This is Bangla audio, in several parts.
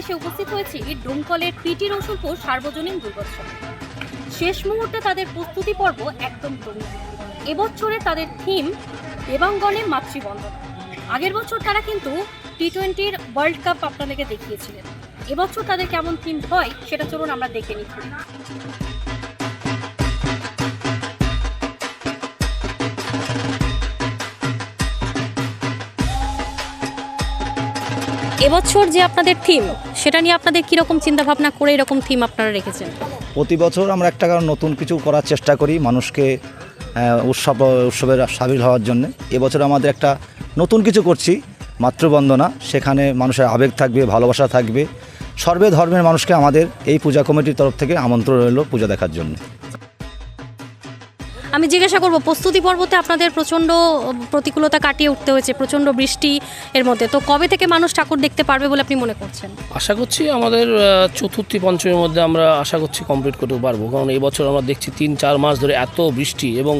এসে উপস্থিত হয়েছি ডুমকলের পিটি রসুলপুর সার্বজনীন দুর্গোৎসব। শেষ মুহূর্তে তাদের প্রস্তুতি পর্ব একদম তরুণ এবছরে তাদের থিম দেবাঙ্গনে মাতৃবন্ধন আগের বছর তারা কিন্তু টি টোয়েন্টির ওয়ার্ল্ড কাপ আপনাদেরকে দেখিয়েছিলেন। এবছর তাদের কেমন থিম হয় সেটা চলুন আমরা দেখে নিচ্ছি এবছর যে আপনাদের থিম সেটা নিয়ে আপনাদের কীরকম চিন্তাভাবনা করে এরকম থিম আপনারা রেখেছেন? প্রতি বছর আমরা একটা কারণ নতুন কিছু করার চেষ্টা করি মানুষকে উৎসব, উৎসবের সামিল হওয়ার জন্য। এবছর আমাদের একটা নতুন কিছু করছি, মাতৃবন্দনা। সেখানে মানুষের আবেগ থাকবে, ভালোবাসা থাকবে। সর্বে ধর্মের মানুষকে আমাদের এই পূজা কমিটির তরফ থেকে আমন্ত্রণ রইল পূজা দেখার জন্য। আমি জিজ্ঞাসা করব প্রস্তুতি পর্বতে আপনাদের প্রচণ্ড প্রতিকূলতা কাটিয়ে উঠতে হয়েছে প্রচণ্ড বৃষ্টি এর মধ্যে। তো কবে থেকে মানুষ ঠাকুর দেখতে পারবে বলে আপনি মনে করছেন? আশা করছি আমাদের চতুর্থী পঞ্চমীর মধ্যে আমরা আশা করছি কমপ্লিট করতে পারব। কারণ এই বছর আমরা দেখছি তিন চার মাস ধরে এত বৃষ্টি এবং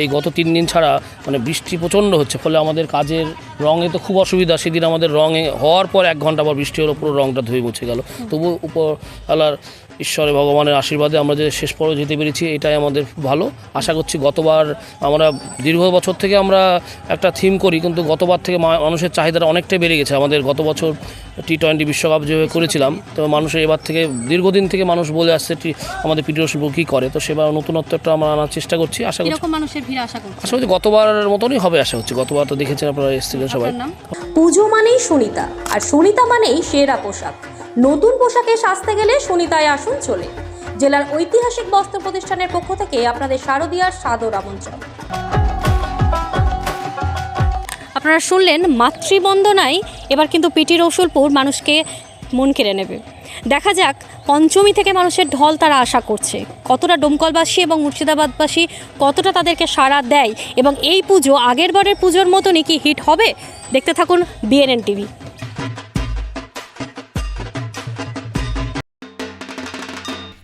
এই গত তিন দিন ছাড়া মানে বৃষ্টি প্রচণ্ড হচ্ছে। ফলে আমাদের কাজের রঙে তো খুব অসুবিধা। সেদিন আমাদের রঙে হওয়ার পর এক ঘণ্টা পর বৃষ্টি হলো পুরো রঙটা ধুয়ে মুছে গেল। তবু উপর আল্লাহর ঈশ্বরে ভগবানের আশীর্বাদে আমরা যে শেষ পর্ব যেতে পেরেছি এটাই আমাদের ভালো। আশা করছি গতবার আমরা দীর্ঘ বছর থেকে আমরা একটা থিম করি কিন্তু গতবার থেকে মা- মানুষের চাহিদাটা অনেকটাই বেড়ে গেছে। আমাদের গত বছর টি টোয়েন্টি বিশ্বকাপ যেভাবে করেছিলাম তো মানুষের এবার থেকে দীর্ঘদিন থেকে মানুষ বলে আসছে টি- আমাদের পিটিও শিল্প কী করে। তো সেবার নতুনত্ব একটা আমরা আনার চেষ্টা করছি। আশা করছি মানুষের ভিড় আশা করছেন? আশা করছি গতবারের মতনই হবে আশা হচ্ছে গতবার তো দেখেছেন আপনারা এসেছিলেন সবাই। পুজো মানেই সুনিতা আর সুনিতা মানেই সেরা পোশাক। নতুন পোশাকে সাজতে গেলে সুনিতায় আসুন চলে। জেলার ঐতিহাসিক বস্ত্র প্রতিষ্ঠানের পক্ষ থেকে আপনাদের শারদীয়ার সাদর আমন্ত্রণ। আপনারা শুনলেন মাতৃবন্দনায়, এবার কিন্তু পিটি রসুলপুর মানুষকে মন কেড়ে নেবে। দেখা যাক পঞ্চমী থেকে মানুষের ঢল তারা আশা করছে। কতটা ডোমকলবাসী এবং মুর্শিদাবাদবাসী কতটা তাদেরকে সাড়া দেয় এবং এই পুজো আগের বারের পুজোর মতনই কি হিট হবে? দেখতে থাকুন বিএনএন টিভি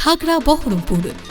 খাগড়া বহরমপুর।